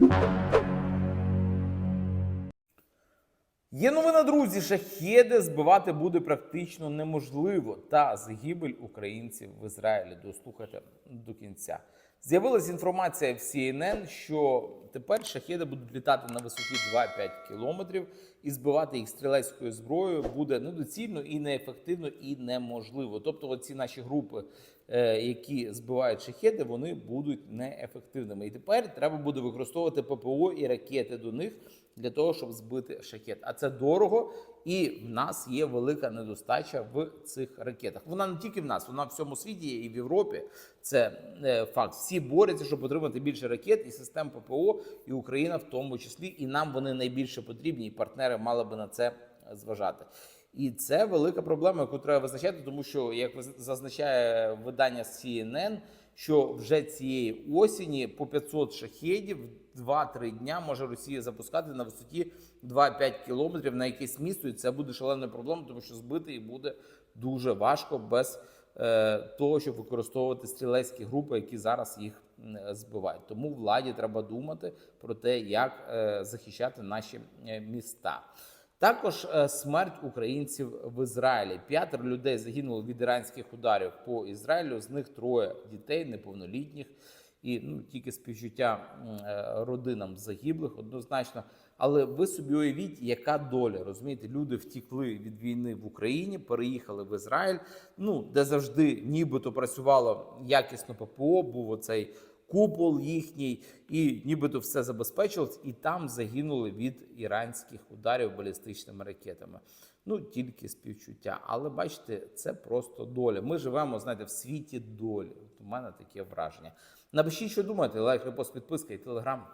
Música Є новина, друзі, шахеди збивати буде практично неможливо. Та загибель українців в Ізраїлі. Дослухайте до кінця. З'явилася інформація в CNN, що тепер шахеди будуть літати на висоті 2-5 кілометрів, і збивати їх стрілецькою зброєю буде недоцільно і неефективно, і неможливо. Тобто, оці наші групи, е, які збивають шахеди, вони будуть неефективними. І тепер треба буде використовувати ППО і ракети до них для того, щоб збити шахет. Це дорого, і в нас є велика недостача в цих ракетах. Вона не тільки в нас, вона в всьому світі є і в Європі. Це е, факт. Всі борються, щоб отримати більше ракет і систем ППО, і Україна в тому числі. І нам вони найбільше потрібні, і партнери мали би на це зважати. І це велика проблема, яку треба визначати, тому що як зазначає видання CNN, що вже цієї осені по 500 шахедів 2-3 дня може Росія запускати на висоті 2-5 кілометрів на якесь місто, і це буде шаленою проблемою, тому що збити їх буде дуже важко без е, того, щоб використовувати стрілецькі групи, які зараз їх збивають. Тому владі треба думати про те, як е, захищати наші е, міста. Також е, смерть українців в Ізраїлі. П'ятеро людей загинуло від іранських ударів по Ізраїлю. З них троє дітей неповнолітніх. І ну тільки співчуття е, родинам загиблих однозначно. Але ви собі уявіть, яка доля розумієте? Люди втікли від війни в Україні, переїхали в Ізраїль. Ну де завжди нібито працювало якісно ППО, був оцей купол їхній, і нібито все забезпечилось, і там загинули від іранських ударів балістичними ракетами. Ну тільки співчуття. Але бачите, це просто доля. Ми живемо, знаєте, в світі долі. От у мене таке враження. Напишіть, що думаєте, лайк, репост, підписка і телеграм.